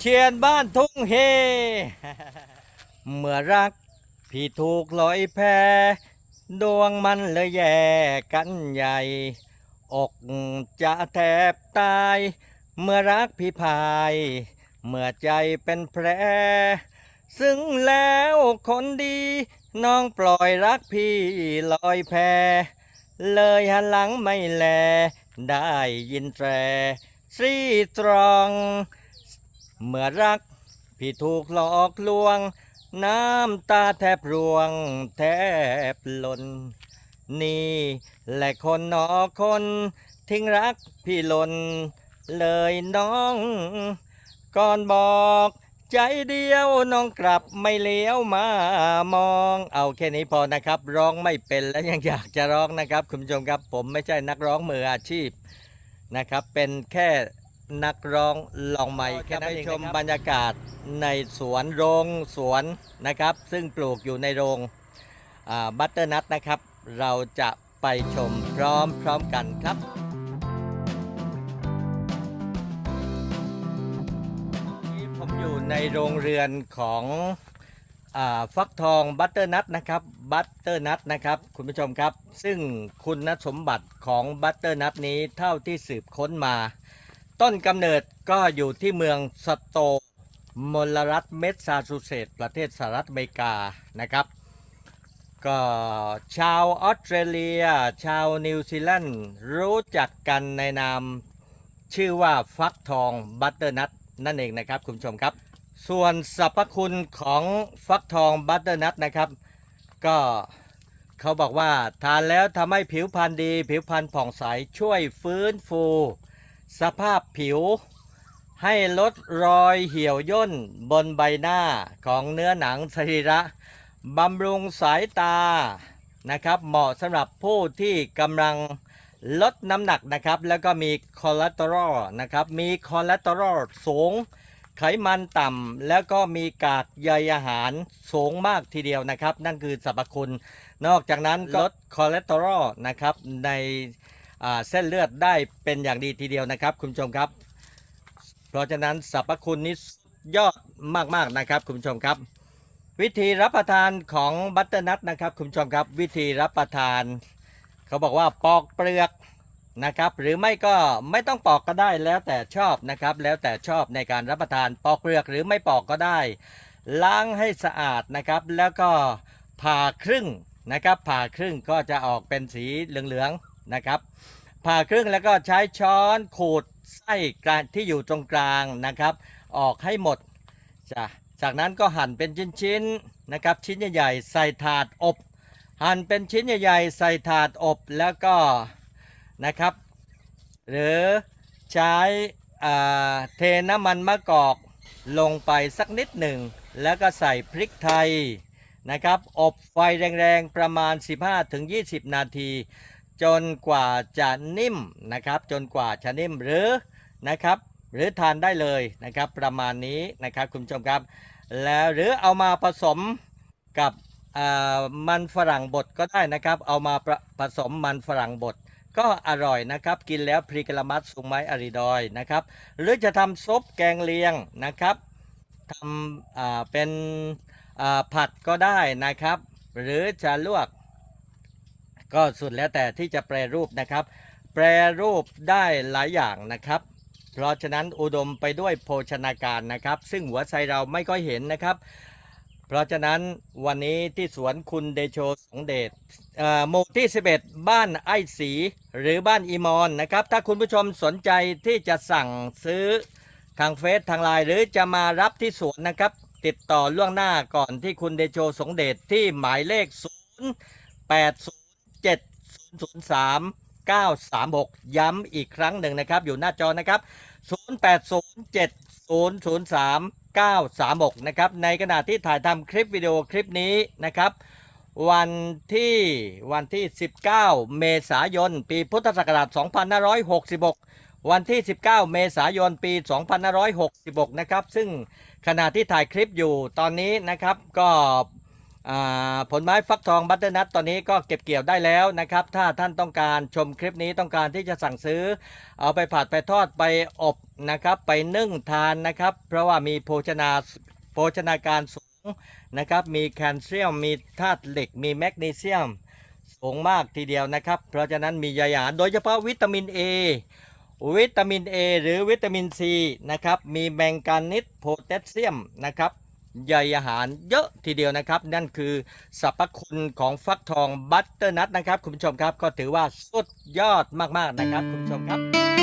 เชียนบ้านทุ่งเฮ เมื่อรักพี่ถูกลอยแพดวงมันเลยแย่กันใหญ่ อกจะแทบตาย เมื่อรักพี่พาย เมื่อใจเป็นแผลซึ่งแล้วคนดี น้องปล่อยรักพี่ลอยแพ เลยหันหลังไม่แล ได้ยินแตรซี่ตรอง เมื่อรัก พี่ถูกหลอกลวง น้ำตาแทบร่วงแทบหล่นนี่แหละคนหนอคน ทิ้งรักพี่หล่นเลยน้อง ก่อนบอกใจเดียวน้องกลับไม่เลี้ยวมามอง เอาแค่นี้พอนะครับ ร้องไม่เป็นแล้วยังอยากจะร้องนะครับ คุณผู้ชมครับ ผมไม่ใช่นักร้องมืออาชีพนะครับ เป็นแค่ นักร้องลองใหม่แค่นั้นเองชมบรรยากาศในสวนโรงสวนนะครับ ซึ่งปลูกอยู่ในโรงบัตเตอร์นัทนะครับ เราจะไปชมพร้อมพร้อมกันครับนี่ผมอยู่ในโรงเรือนของอาฟักทองบัตเตอร์นัทนะครับบัตเตอร์นัทนะครับคุณผู้ชมครับ ซึ่งคุณสมบัติของบัตเตอร์นัทนี้เท่าที่สืบค้นมา ต้นกำเนิดก็อยู่ที่เมืองสโตมลรัฐเมสซาชูเซตส์ประเทศสหรัฐอเมริกานะครับ ก็ชาวออสเตรเลีย ชาวนิวซีแลนด์รู้จักกันในนามชื่อว่าฟักทองบัตเตอร์นัทนั่นเองนะครับคุณผู้ชมครับ ส่วนสรรพคุณของฟักทองบัตเตอร์นัทนะครับ ก็เขาบอกว่าทานแล้วทำให้ผิวพรรณดี ผิวพรรณผ่องใสช่วยฟื้นฟู สภาพผิว ให้ลดรอยเหี่ยวย่นบนใบหน้าของเนื้อหนังสรีระบำรุงสายตานะครับ เหมาะสำหรับผู้ที่กำลังลดน้ำหนักนะครับ แล้วก็มีคอเลสเตอรอลนะครับ มีคอเลสเตอรอลสูง ไขมันต่ำแล้วก็มีกากใยอาหารสูงมากทีเดียวนะครับ นั่นคือสรรพคุณ นอกจากนั้นลดคอเลสเตอรอลนะครับใน เส้นเลือดได้เป็นอย่างดีทีเดียวนะครับ คุณผู้ชมครับ เพราะฉะนั้นสรรพคุณนี้สุดยอดมากๆนะครับคุณผู้ชมครับ วิธีรับประทานของบัตเตอร์นัทนะครับคุณผู้ชมครับ วิธีรับประทาน เขาบอกว่าปอกเปลือกนะครับ หรือไม่ก็ไม่ต้องปอกก็ได้แล้วแต่ชอบนะครับ แล้วแต่ชอบในการรับประทานปอกเปลือกหรือไม่ปอกก็ได้ ล้างให้สะอาดนะครับ แล้วก็ผ่าครึ่งนะครับ ผ่าครึ่งก็จะออกเป็นสีเหลืองๆ นะครับผ่าครึ่งแล้วก็ใช้ช้อนขูดไส้กลางที่อยู่ตรงกลางนะครับ ออกให้หมดจ้ะจากนั้นก็หั่นเป็นชิ้นๆนะครับ ชิ้นใหญ่ๆใส่ถาดอบ หั่นเป็นชิ้นใหญ่ๆใส่ถาดอบแล้วก็นะครับ หรือใช้เทน้ำมันมะกอกลงไปสักนิดหนึ่ง แล้วก็ใส่พริกไทยนะครับ อบไฟแรงๆ ประมาณ 15-20 นาที จนกว่าจะนิ่มนะครับ จนกว่าจะนิ่มหรือนะครับหรือทานได้เลยนะครับประมาณนี้นะครับคุณผู้ชมครับ แล้วหรือเอามาผสมกับอ่ามันฝรั่งบดก็ได้นะครับ เอามาผสมมันฝรั่งบดก็อร่อยนะครับ กินแล้วพริกละมัดสุงไม้อริดอยนะครับ หรือจะทำซุปแกงเลียงนะครับทำอ่าเป็นอ่าผัดก็ได้นะครับ หรือจะลวก ก็สุดแล้วแต่ที่จะแปรรูปนะครับ แปรรูปได้หลายอย่างนะครับ เพราะฉะนั้นอุดมไปด้วยโภชนาการนะครับ ซึ่งหัวใจเราไม่ค่อยเห็นนะครับ เพราะฉะนั้นวันนี้ที่สวนคุณเดโชสงเดชหมู่ที่ 11 บ้านไอ้สีหรือบ้านอีมอนนะครับ ถ้าคุณผู้ชมสนใจที่จะสั่งซื้อทางเฟซทางไลน์หรือจะมารับที่สวนนะครับ ติดต่อล่วงหน้าก่อนที่คุณเดโชสงเดชที่หมายเลข 0 8 0 7 0 3 9 3 6 ย้ำอีกครั้งหนึ่งนะครับ อยู่หน้าจอนะครับ 0807003936 นะครับ ในขณะที่ถ่ายทำคลิปวิดีโอคลิปนี้นะครับ วันที่วันที่ 19 เมษายน ปีพุทธศักราช 2566วันที่ 19 เมษายน ปี 2566 นะครับ ซึ่งขณะที่ถ่ายคลิปอยู่ตอนนี้นะครับ ก็ ผลไม้ฟักทองบัตเตอร์นัทตอนนี้ก็เก็บเกี่ยวได้แล้วนะครับ ถ้าท่านต้องการชมคลิปนี้ต้องการที่จะสั่งซื้อ เอาไปผัดไปทอดไปอบนะครับ ไปนึ่งทานนะครับ เพราะว่ามีโภชนาโภชนาการสูงนะครับ มีแคลเซียม มีธาตุเหล็ก มีแมกนีเซียมสูงมากทีเดียวนะครับ เพราะฉะนั้นมีใยอาหาโดยเฉพาะวิตามิน A วิตามิน A หรือวิตามิน C นะครับ มีแมงกานิสโพแทสเซียมนะครับ ใยอาหารเยอะทีเดียวนะครับ นั่นคือสรรพคุณของฟักทองบัตเตอร์นัทนะครับ คุณผู้ชมครับ ก็ถือว่าสุดยอดมากๆนะครับ คุณผู้ชมครับ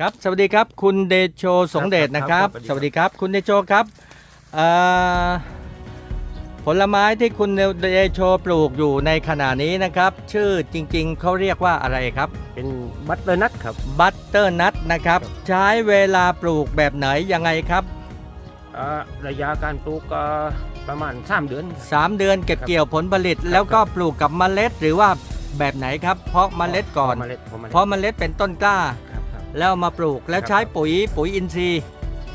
ครับสวัสดีครับคุณเดโชสงเดชนะครับครับสวัสดีครับคุณเดโชครับเอ่อผลไม้ที่คุณเดโชปลูกอยู่ในขณะนี้นะครับ ชื่อจริงๆเขาเรียกว่าอะไรครับ เป็นบัตเตอร์นัทครับบัตเตอร์นัทนะครับ ใช้เวลาปลูกแบบไหนยังไงครับอ่าระยะการปลูกก็ประมาณ 3 เดือน 3 เดือนเก็บครับเกี่ยวผลผลิตครับแล้วก็ปลูกกับเมล็ดหรือว่าแบบไหนครับ เพราะเมล็ดก่อนเมล็ดพอเมล็ดเพราะเมล็ดเป็นต้นกล้าครับครับ แล้วเอามาปลูกแล้วครับใช้ปุ๋ยปุ๋ยอินทรีย์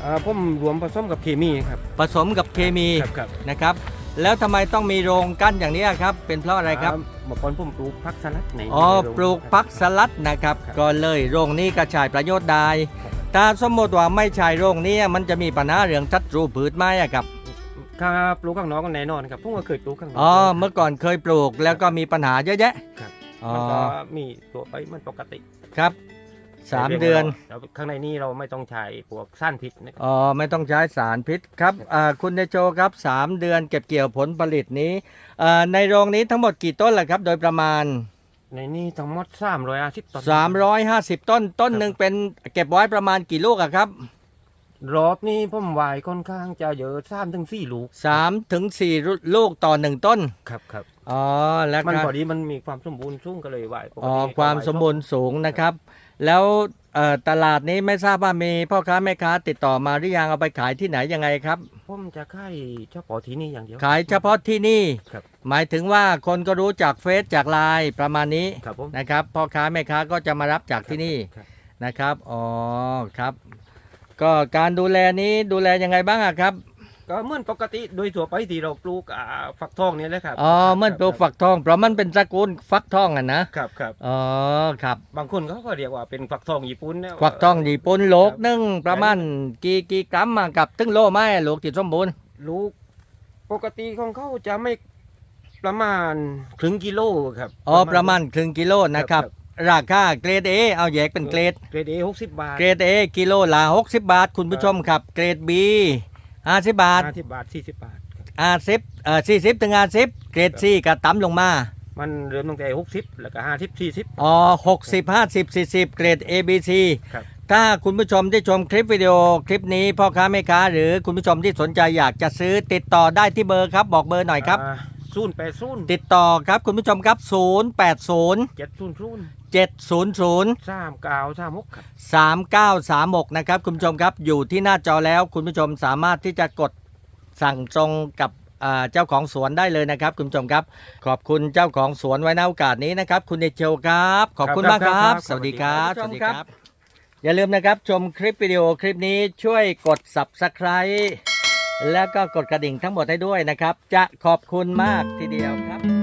อ่าผมรวมผสมกับเคมีครับ ผสมกับเคมีครับครับ นะครับ แล้วทำไมต้องมีโรงกั้นอย่างนี้ครับ เป็นเพราะอะไรครับาเมื่อก่อนผมปลูกพักสลัดในอ๋อ ในโรงปลูกครับพักสลัดนะครับครับ ก็เลยโรงนี้กระชายประโยชน์ได้ครับถ้าสมมติว่าไม่ใช่โรงนี้มันจะมีปัญหาเรื่องทัดรูพืชไหมอะครับ ครับปลูกข้างนอกก็แน่นอนครับผมก็เคยปลูกข้างนอก อ๋อ เมื่อก่อนเคยปลูกแล้วก็มีปัญหาเยอะแยะครับ อ๋อ มันก็มีตัวไปมันปกติ ครับ สามเดือน แล้วข้างในนี้เราไม่ต้องใช้พวกสั้นพิษนะครับอ๋อไม่ต้องใช้สารพิษครับอ่าคุณเดโชครับ3เดือนเก็บเกี่ยวผลผลิตนี้อ่าในโรงนี้ทั้งหมดกี่ต้นล่ะครับ โดยประมาณ ในนี้ทั้งหมด350ต้น 350 ต้นต้นหนึ่งเป็นเก็บไว้ประมาณกี่ลูกอะครับ รอบนี้ผมไหวค่อนข้างจะเยอะ3ถึง4ลูก3ถึง4ลูกต่อ1ต้น ครับครับอ๋อแล้วมันครับพอดีมันมีความสมบูรณ์สูงก็เลยไหวปกติอ๋อก็ไหความสมบูรณ์สูงนะครับ แล้วเอ่อตลาดนี้ไม่ทราบว่ามีพ่อค้าแม่ค้าติดต่อมาหรือยังเอาไปขายที่ไหนยังไงครับผมจะขายเฉพาะที่นี่อย่างเดียวขายเฉพาะที่นี่ครับหมายถึงว่าคนก็รู้จากเฟซจากไลน์ประมาณนี้ครับผมนะครับพ่อค้าแม่ค้าก็จะมารับจากที่นี่ครับนะครับอ๋อครับ ก็การดูแลนี้ดูแลยังไงบ้างอะครับ ก็เหมือนปกติโดยทั่วไปที่เราปลูกอ่าฟักทองเนี่ยแหละครับอ๋อเหมื่อนปลูกฝักทอง เพราะมันเป็นตระกูลฟักทองอะนะ ครับครับอ๋อครับ บางคนเขาก็เรียกว่าเป็นฟักทองญี่ปุ่นนะฟักทองญี่ปุ่นโลกหนึงประมาณกี่กี่กรัมมากับตึงโลไหมโลกที่สมบูรณ์ลูกปกติของเขาจะไม่ประมาณครึ่งกิโลครับอ๋อประมาณครึ่งกิโลนะครับ ราคาเกรด A เอาแยกเป็นเกรด เกรดเอหกสิบบาทเกรด A กิโลละ60 บาท คุณผู้ชมครับ เกรด B 50 บาทห้าสิบบาทสี่สิบบาทครับ50เอ่อ40ถึง50เกรด C ก็ต่ำลงมา มันเริ่มตั้งแต่หกสิบแล้วก็ห้าสิบสี่สิบ อ๋อ60 50 40 เกรด A B C ครับ ถ้าคุณผู้ชมที่ชมคลิปวิดีโอคลิปนี้พ่อค้าแม่ค้าหรือคุณผู้ชมที่สนใจอยากจะซื้อติดต่อได้ที่เบอร์ครับ บอกเบอร์หน่อยครับ ศูนย์แปดศูนย์ติดต่อครับคุณผู้ชมครับ 0 8 0 เจ็ดศูนย์ศูนย์7 0 0 สามเก้าสามหกครับ 3936 นะครับ คุณผู้ชมครับอยู่ที่หน้าจอแล้วคุณผู้ชมสามารถที่จะกดสั่งตรงกับอ่าเจ้าของสวนได้เลยนะครับ คุณผู้ชมครับ ขอบคุณเจ้าของสวนไว้ในโอกาสนี้นะครับ คุณเดชโชครับ ขอบคุณมากครับ สวัสดีครับสวัสดีครับ อย่าลืมนะครับชมคลิปวิดีโอคลิปนี้ช่วยกด subscribe แล้วก็กดกระดิ่งทั้งหมดให้ด้วยนะครับ จะขอบคุณมากทีเดียวครับ